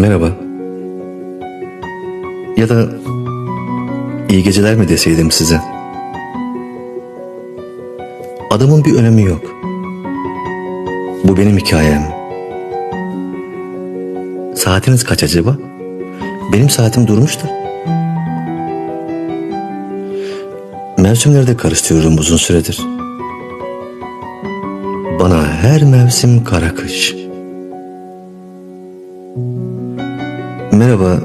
Merhaba. Ya da iyi geceler mi deseydim size? Adamın bir önemi yok. Bu benim hikayem. Saatiniz kaç acaba? Benim saatim durmuştu. Mevsimleri de karıştırıyorum uzun süredir. Bana her mevsim kara kış. Merhaba.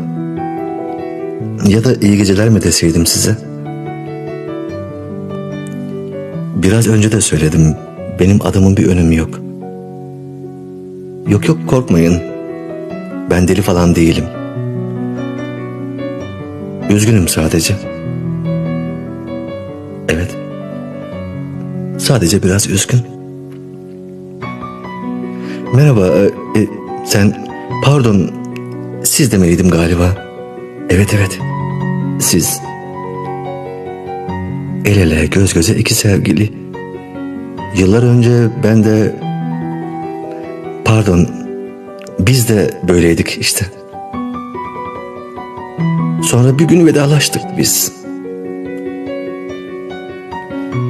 Ya da iyi geceler mi deseydim size? Biraz önce de söyledim. Benim adımın bir önemi yok. Yok yok korkmayın. Ben deli falan değilim. Üzgünüm sadece. Evet. Sadece biraz üzgün. Merhaba. e, e, sen pardon siz demeliydim galiba. Evet evet. Siz. El ele göz göze iki sevgili. Yıllar önce ben de pardon biz de böyleydik işte. Sonra bir gün vedalaştık biz.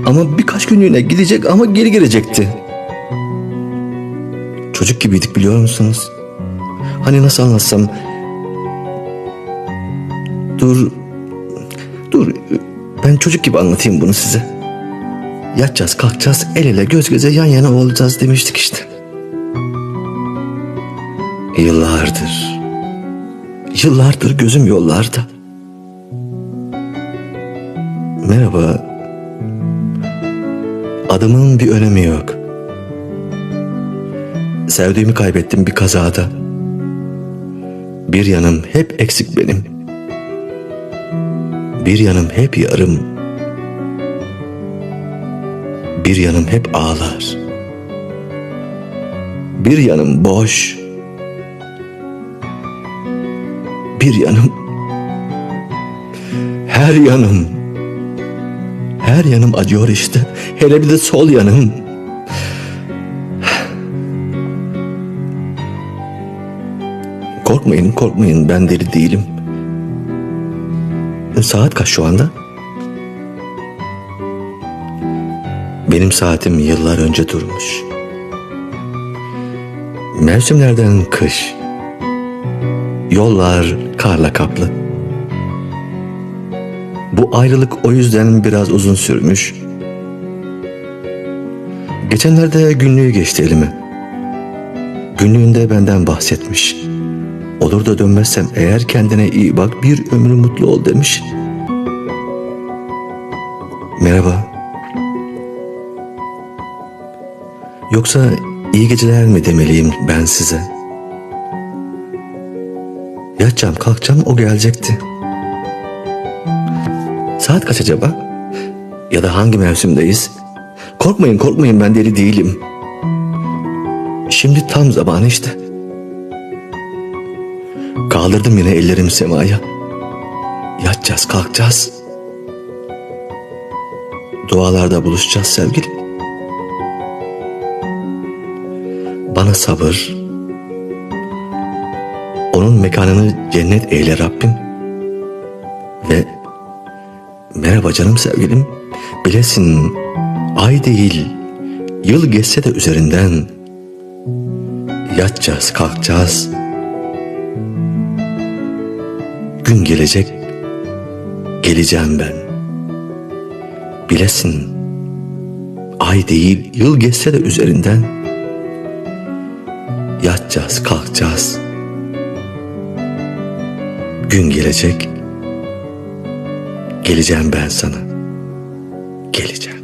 Ama birkaç günlüğüne gidecek ama geri gelecekti. Çocuk gibiydik biliyor musunuz? Hani nasıl anlatsam... Dur... Dur... Ben çocuk gibi anlatayım bunu size. Yatacağız, kalkacağız, el ele göz göze yan yana olacağız demiştik işte. Yıllardır... Yıllardır gözüm yollarda. Merhaba. Adımın bir önemi yok. Sevdiğimi kaybettim bir kazada. Bir yanım hep eksik benim. Bir yanım hep yarım. Bir yanım hep ağlar. Bir yanım boş. Bir yanım her yanım her yanım acıyor işte. Hele bir de sol yanım. Korkmayın, korkmayın. Ben deli değilim. Saat kaç şu anda? Benim saatim yıllar önce durmuş. Mevsimlerden kış. Yollar karla kaplı. Bu ayrılık o yüzden biraz uzun sürmüş. Geçenlerde günlüğü geçti elime. Günlüğünde benden bahsetmiş. Olur da dönmezsem eğer kendine iyi bak bir ömrü mutlu ol demiş. Merhaba. Yoksa iyi geceler mi demeliyim ben size? Yatacağım kalkacağım o gelecekti. Saat kaç acaba? Ya da hangi mevsimdeyiz? Korkmayın korkmayın ben deli değilim. Şimdi tam zamanı işte. Kaldırdım yine ellerimi semaya. Yatacağız kalkacağız. Dualarda buluşacağız sevgilim. Bana sabır. Onun mekanını cennet eyle Rabbim. Ve merhaba canım sevgilim. Bilesin ay değil yıl geçse de üzerinden yatacağız kalkacağız. Gün gelecek geleceğim ben. Bilesin ay değil yıl geçse de üzerinden yatacağız kalkacağız. Gün gelecek geleceğim ben sana. Geleceğim.